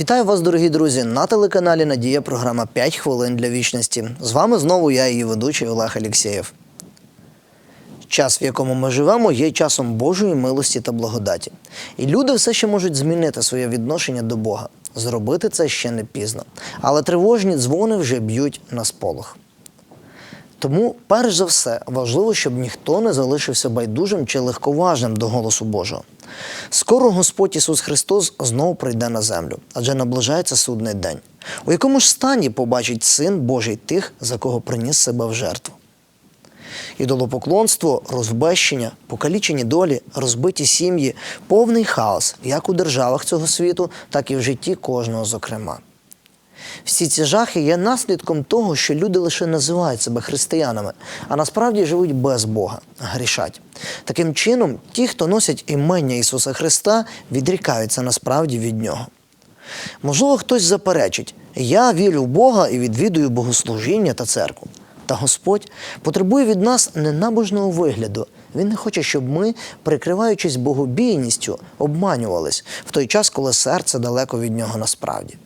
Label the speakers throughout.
Speaker 1: Вітаю вас, дорогі друзі, на телеканалі Надія. Програма «5 хвилин для вічності. З вами знову я, її ведучий Олег Алєксєєв. Час, в якому ми живемо, є часом Божої милості та благодаті. І люди все ще можуть змінити своє відношення до Бога. Зробити це ще не пізно. Але тривожні дзвони вже б'ють на сполох. Тому, перш за все, важливо, щоб ніхто не залишився байдужим чи легковажним до голосу Божого. Скоро Господь Ісус Христос знову прийде на землю, адже наближається судний день. У якому ж стані побачить Син Божий тих, за кого приніс себе в жертву? Ідолопоклонство, розбещення, покалічені долі, розбиті сім'ї, повний хаос як у державах цього світу, так і в житті кожного зокрема. Всі ці жахи є наслідком того, що люди лише називають себе християнами, а насправді живуть без Бога, грішать. Таким чином, ті, хто носять імення Ісуса Христа, відрікаються насправді від Нього. Можливо, хтось заперечить: я вірю в Бога і відвідую богослужіння та церкву. Та Господь потребує від нас ненабожного вигляду. Він не хоче, щоб ми, прикриваючись богобійністю, обманювались в той час, коли серце далеко від нього насправді.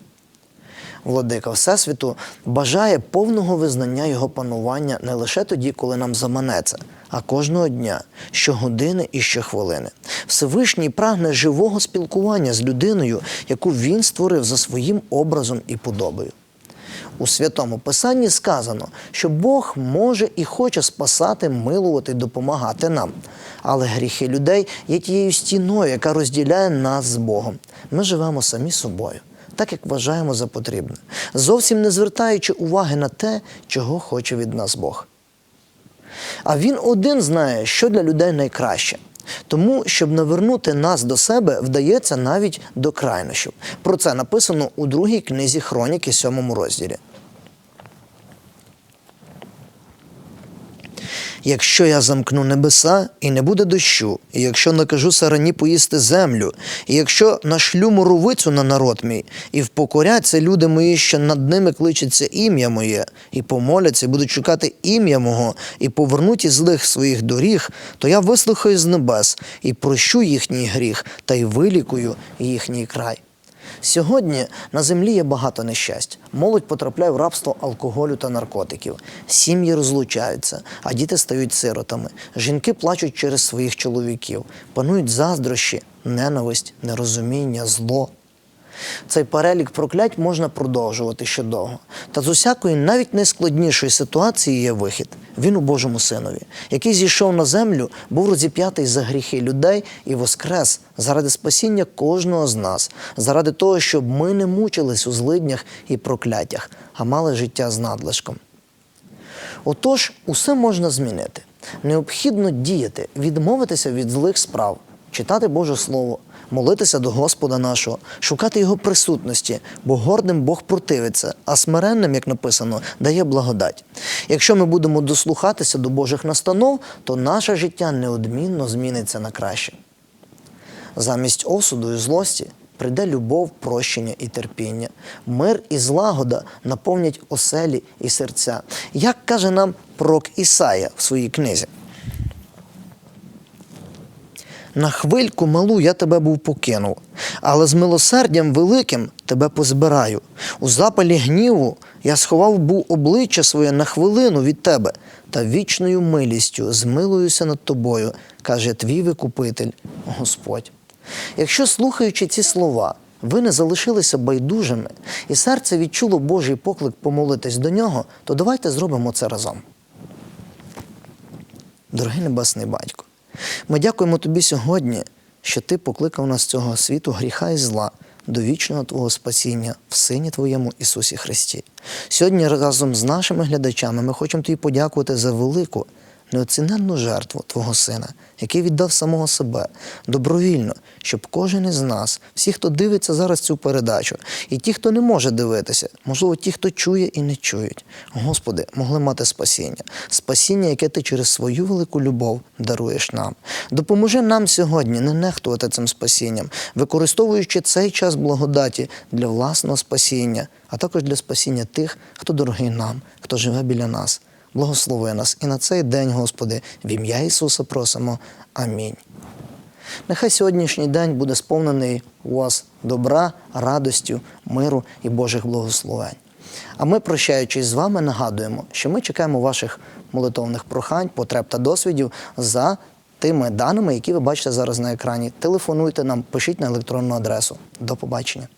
Speaker 1: Владика Всесвіту бажає повного визнання його панування не лише тоді, коли нам заманеться, а кожного дня, щогодини і щохвилини. Всевишній прагне живого спілкування з людиною, яку він створив за своїм образом і подобою. У святому Писанні сказано, що Бог може і хоче спасати, милувати, допомагати нам. Але гріхи людей є тією стіною, яка розділяє нас з Богом. Ми живемо самі собою, так як вважаємо за потрібне, зовсім не звертаючи уваги на те, чого хоче від нас Бог. А він один знає, що для людей найкраще. Тому, щоб навернути нас до себе, вдається навіть до крайнощів. Про це написано у другій книзі Хроніки, сьомому розділі. Якщо я замкну небеса і не буде дощу, і якщо накажу сарані поїсти землю, і якщо нашлю моровицю на народ мій, і впокоряться люди мої, що над ними кличеться ім'я моє, і помоляться, і будуть шукати ім'я мого, і повернуть із злих своїх доріг, то я вислухаю з небес і прощу їхній гріх, та й вилікую їхній край. Сьогодні на землі є багато нещасть. Молодь потрапляє в рабство алкоголю та наркотиків. Сім'ї розлучаються, а діти стають сиротами. Жінки плачуть через своїх чоловіків, панують заздрощі, ненависть, нерозуміння, зло. Цей перелік проклять можна продовжувати ще довго. Та з усякої навіть найскладнішої ситуації є вихід. Він у Божому Синові, який зійшов на землю, був розіп'ятий за гріхи людей і воскрес заради спасіння кожного з нас, заради того, щоб ми не мучились у злиднях і прокляттях, а мали життя з надлишком. Отож, усе можна змінити. Необхідно діяти, відмовитися від злих справ, читати Боже Слово, молитися до Господа нашого, шукати Його присутності, бо гордим Бог противиться, а смиренним, як написано, дає благодать. Якщо ми будемо дослухатися до Божих настанов, то наше життя неодмінно зміниться на краще. Замість осуду і злості прийде любов, прощення і терпіння. Мир і злагода наповнять оселі і серця. Як каже нам пророк Ісая в своїй книзі. На хвильку малу я тебе був покинув, але з милосердям великим тебе позбираю. У запалі гніву я сховав був обличчя своє на хвилину від тебе, та вічною милістю змилуюся над тобою, каже твій викупитель Господь. Якщо, слухаючи ці слова, ви не залишилися байдужими, і серце відчуло Божий поклик помолитись до нього, то давайте зробимо це разом. Дорогий Небесний Батько, ми дякуємо Тобі сьогодні, що Ти покликав нас з цього світу гріха і зла до вічного Твого спасіння в Сині Твоєму Ісусі Христі. Сьогодні разом з нашими глядачами ми хочемо Тобі подякувати за велику, неоціненну жертву Твого Сина, який віддав самого себе добровільно, щоб кожен із нас, всі, хто дивиться зараз цю передачу, і ті, хто не може дивитися, можливо, ті, хто чує і не чують, Господи, могли мати спасіння, спасіння, яке Ти через свою велику любов даруєш нам. Допоможи нам сьогодні не нехтувати цим спасінням, використовуючи цей час благодаті для власного спасіння, а також для спасіння тих, хто дорогий нам, хто живе біля нас. Благослови нас і на цей день, Господи, в ім'я Ісуса просимо. Амінь. Нехай сьогоднішній день буде сповнений у вас добра, радостю, миру і Божих благословень. А ми, прощаючись з вами, нагадуємо, що ми чекаємо ваших молитовних прохань, потреб та досвідів за тими даними, які ви бачите зараз на екрані. Телефонуйте нам, пишіть на електронну адресу. До побачення.